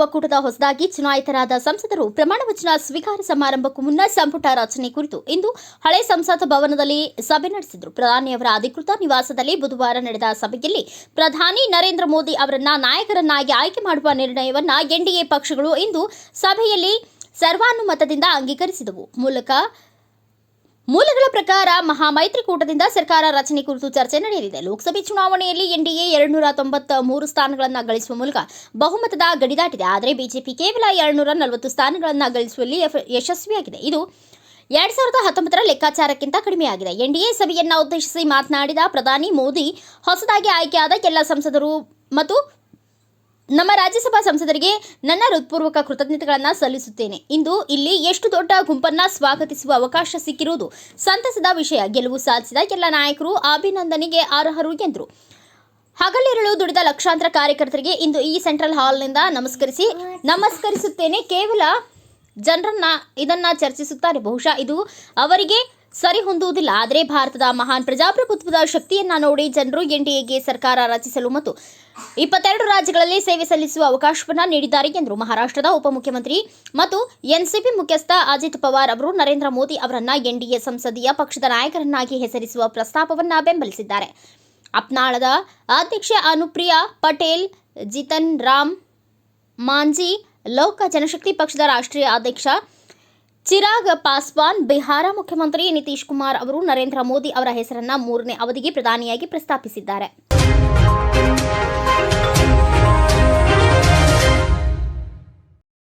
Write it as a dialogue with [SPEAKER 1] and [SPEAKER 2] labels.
[SPEAKER 1] ಒಕ್ಕೂಟದ ಹೊಸದಾಗಿ ಚುನಾಯಿತರಾದ ಸಂಸದರು ಪ್ರಮಾಣ ವಚನ ಸ್ವೀಕಾರ ಸಮಾರಂಭಕ್ಕೂ ಮುನ್ನ ಸಂಪುಟ ರಚನೆ ಕುರಿತು ಇಂದು ಹಳೆ ಸಂಸತ್ ಭವನದಲ್ಲಿ ಸಭೆ ನಡೆಸಿದರು. ಪ್ರಧಾನಿಯವರ ಅಧಿಕೃತ ನಿವಾಸದಲ್ಲಿ ಬುಧವಾರ ನಡೆದ ಸಭೆಯಲ್ಲಿ ಪ್ರಧಾನಿ ನರೇಂದ್ರ ಮೋದಿ ಅವರನ್ನ ನಾಯಕರನ್ನಾಗಿ ಆಯ್ಕೆ ಮಾಡುವ ನಿರ್ಣಯವನ್ನ ಎನ್ಡಿಎ ಪಕ್ಷಗಳು ಇಂದು ಸಭೆಯಲ್ಲಿ ಸರ್ವಾನುಮತದಿಂದ ಅಂಗೀಕರಿಸಿದವು. ಮೂಲಕ ಮೂಲಗಳ ಪ್ರಕಾರ ಮಹಾಮೈತ್ರಿಕೂಟದಿಂದ ಸರ್ಕಾರ ರಚನೆ ಕುರಿತು ಚರ್ಚೆ ನಡೆಯಲಿದೆ. ಲೋಕಸಭೆ ಚುನಾವಣೆಯಲ್ಲಿ ಎನ್ಡಿಎ ಎರಡ್ನೂರ ತೊಂಬತ್ತ ಮೂರು ಸ್ಥಾನಗಳನ್ನು ಗಳಿಸುವ ಮೂಲಕ ಬಹುಮತದ ಗಡಿ ದಾಟಿದೆ. ಆದರೆ ಬಿಜೆಪಿ ಕೇವಲ ಎರಡ್ನೂರ ನಲವತ್ತು ಸ್ಥಾನಗಳನ್ನು ಗಳಿಸುವಲ್ಲಿ ಯಶ- ಯಶಸ್ವಿಯಾಗಿದೆ. ಇದು ಎರಡ್ ಸಾವಿರದ ಹತ್ತೊಂಬತ್ತರ ಲೆಕ್ಕಾಚಾರಕ್ಕಿಂತ ಕಡಿಮೆಯಾಗಿದೆ. ಎನ್ಡಿಎ ಸಭೆಯನ್ನು ಉದ್ದೇಶಿಸಿ ಮಾತನಾಡಿದ ಪ್ರಧಾನಿ ಮೋದಿ, ಹೊಸದಾಗಿ ಆಯ್ಕೆಯಾದ ಎಲ್ಲ ಸಂಸದರು ಮತ್ತು ನಮ್ಮ ರಾಜ್ಯಸಭಾ ಸಂಸದರಿಗೆ ನನ್ನ ಹೃತ್ಪೂರ್ವಕ ಕೃತಜ್ಞತೆಗಳನ್ನು ಸಲ್ಲಿಸುತ್ತೇನೆ. ಇಂದು ಇಲ್ಲಿ ಎಷ್ಟು ದೊಡ್ಡ ಗುಂಪನ್ನ ಸ್ವಾಗತಿಸುವ ಅವಕಾಶ ಸಿಕ್ಕಿರುವುದು ಸಂತಸದ ವಿಷಯ. ಗೆಲುವು ಸಾಧಿಸಿದ ಎಲ್ಲ ನಾಯಕರು ಅಭಿನಂದನೆಗೆ ಅರ್ಹರು ಎಂದರು. ಹಗಲಿರುಳು ದುಡಿದ ಲಕ್ಷಾಂತರ ಕಾರ್ಯಕರ್ತರಿಗೆ ಇಂದು ಈ ಸೆಂಟ್ರಲ್ ಹಾಲ್ನಿಂದ ನಮಸ್ಕರಿಸಿ ನಮಸ್ಕರಿಸುತ್ತೇನೆ. ಕೇವಲ ಜನರನ್ನ ಇದನ್ನ ಚರ್ಚಿಸುತ್ತಾರೆ. ಬಹುಶಃ ಇದು ಅವರಿಗೆ ಸರಿ ಹೊಂದುವುದಿಲ್ಲ. ಆದರೆ ಭಾರತದ ಮಹಾನ್ ಪ್ರಜಾಪ್ರಭುತ್ವದ ಶಕ್ತಿಯನ್ನ ನೋಡಿ ಜನರು ಎನ್ಡಿಎಗೆ ಸರ್ಕಾರ ರಚಿಸಲು ಮತ್ತು ಇಪ್ಪತ್ತೆರಡು ರಾಜ್ಯಗಳಲ್ಲಿ ಸೇವೆ ಸಲ್ಲಿಸುವ ಅವಕಾಶವನ್ನು ನೀಡಿದ್ದಾರೆ ಎಂದರು ಮಹಾರಾಷ್ಟ್ರದ ಉಪಮುಖ್ಯಮಂತ್ರಿ ಮತ್ತು ಎನ್ಸಿಪಿ ಮುಖ್ಯಸ್ಥ ಅಜಿತ್ ಪವಾರ್ ಅವರು ನರೇಂದ್ರ ಮೋದಿ ಅವರನ್ನ ಎನ್ಡಿಎ ಸಂಸದೀಯ ಪಕ್ಷದ ನಾಯಕರನ್ನಾಗಿ ಹೆಸರಿಸುವ ಪ್ರಸ್ತಾಪವನ್ನು ಬೆಂಬಲಿಸಿದ್ದಾರೆ. ಅಪ್ನಾಳದ ಅಧ್ಯಕ್ಷೆ ಅನುಪ್ರಿಯಾ ಪಟೇಲ್, ಜಿತನ್ ರಾಮ್ ಮಾಂಜಿ, ಲೋಕ ಜನಶಕ್ತಿ ಪಕ್ಷದ ರಾಷ್ಟ್ರೀಯ ಅಧ್ಯಕ್ಷ ಚಿರಾಗ್ ಪಾಸ್ವಾನ್ ಬಿಹಾರ ಮುಖ್ಯಮಂತ್ರಿ ನಿತೀಶ್ ಕುಮಾರ್ ಅವರು ನರೇಂದ್ರ ಮೋದಿ ಅವರ ಹೆಸರನ್ನ ಮೂರನೇ ಅವಧಿಗೆ ಪ್ರಧಾನಿಯಾಗಿ ಪ್ರಸ್ತಾಪಿಸಿದ್ದಾರೆ.